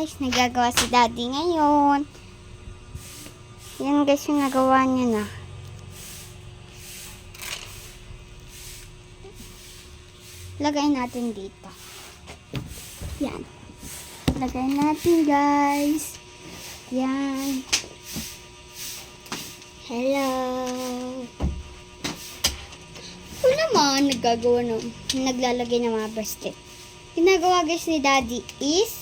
guys, nagagawa si daddy ngayon. Yan guys yung nagawa niya na. Lagay natin dito. Yan. Lagay natin guys. Yan. Hello. Ito naman, nagagawa ng, naglalagay ng mga bracelet. Ginagawa guys ni daddy is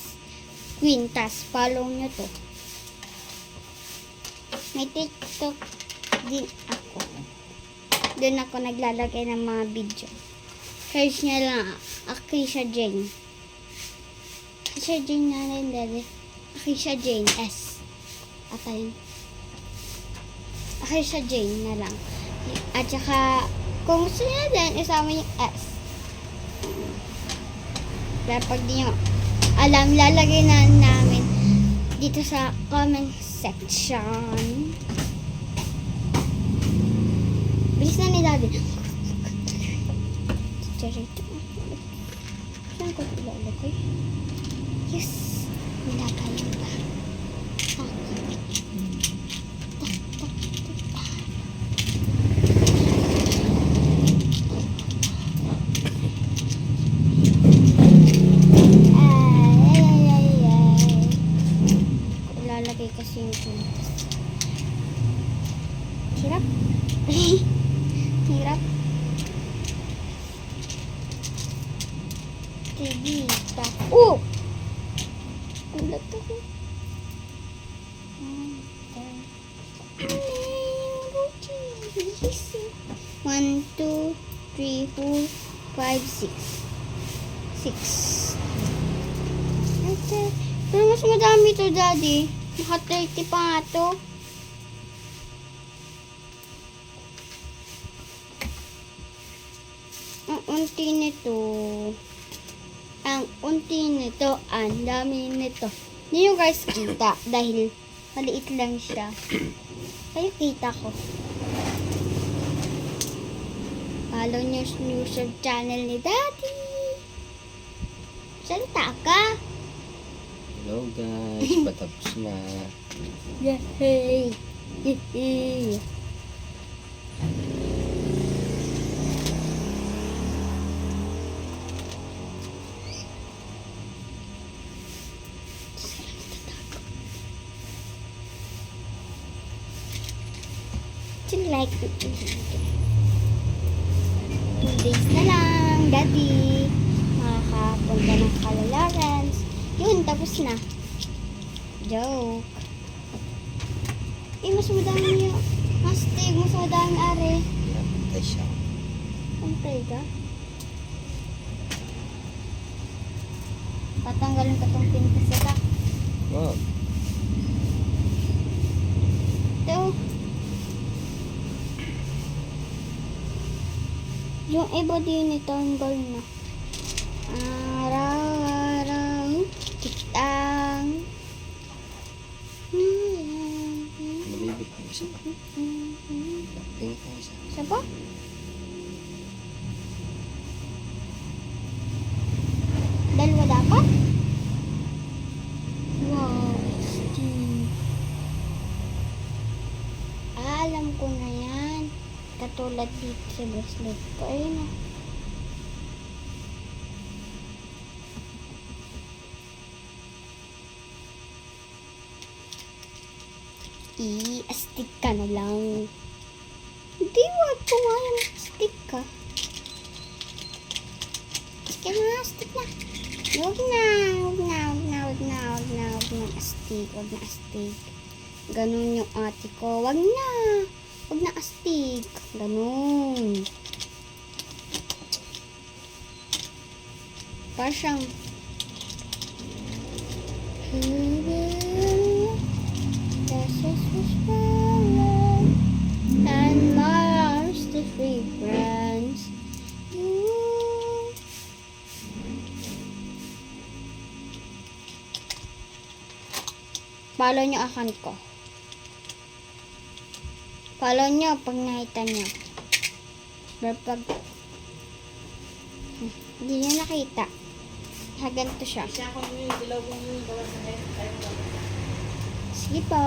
quintas. Follow nyo to. May TikTok din ako. Doon ako naglalagay ng mga video. Search niya lang, Akisha Jane. Akisha Jane na rin, daddy. Akisha Jane, S. Ata yun. Akisha Jane na lang. At saka, kung gusto niya din, isama yung S. Kaya pag di nyo alam, lalagay na namin dito sa comment section. Bilis na ni Daddy. Saan ko ilalagay? Yes! Nilagay mo Tigita. Oh! Kulat ako. One, two, three, four, five, six. Six. Pero mas madami to, Daddy. Naka 30 pa nga to. Ang unti nito. Unti nito, ang dami nito. Hindi nyo guys kita dahil maliit lang siya. Kayo kita ko. Follow nyo sa YouTube channel ni Daddy. Salita ka. Hello guys, patapos na. Yay! Yay! Chill like Two days na lang, Daddy. Makakapunta ng Kalalawrence. Yun, tapos na. Joke. Eh, mas madami yung mastig, mas madami are. Pinapantay siya. Pantay ka? Tatanggalin ka tong pintas ka. Wow. Yung iba din itanggal na. Araw-araw, kitang. Nabibig ko isa pa. Pink na isa. Isa pa? Katulad dito sa bracelet ko. Ayun na. I-stick ka na lang. Hindi, wag ko nga yung stick ka. Stick na, stick na. Huwag na, huwag na, huwag na, huwag na, huwag na, huwag na, stick, huwag na, stick. Ganun yung ate ko. Wag na, huwag na, stick. Ganun. Parang siyang, and Mars the. Ooh. Follow nyo account ko. Follow nyo pag nakita nyo. Pero pag Hmm, hindi nyo nakita, Haganto siya. Mo Sige po.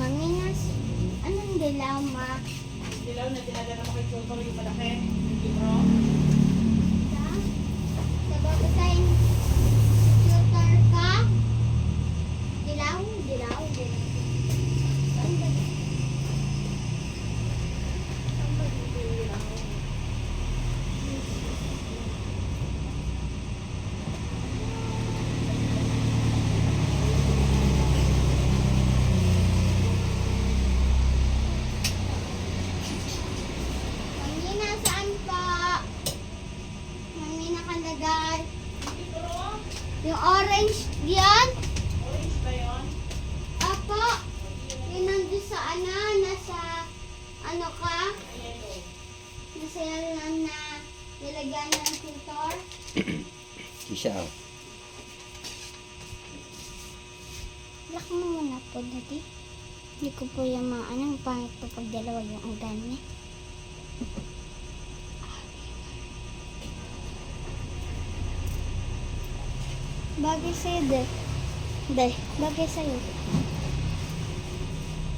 Mami, nas, anong dilaw, ma? Dilaw na dinadala mo kay Chokor yung malaki. Yung bro. Sa? Sa bago orange yan? Orange ba yun? Apo. Yun nandun sa ano, nasa, ano ka? Yellow. Nasa yan na nilagyan ng filter. Oh. Lock mo muna po, Daddy. Hindi ko po yung mga ano, pangit po pag dalawa yung ugan niya. Bagay sa'yo, de. De, bagay sa'yo.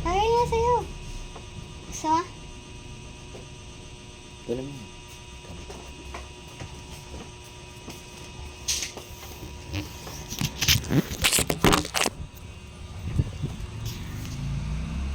Bagay nga sa'yo. Gusto mo? Ito naman.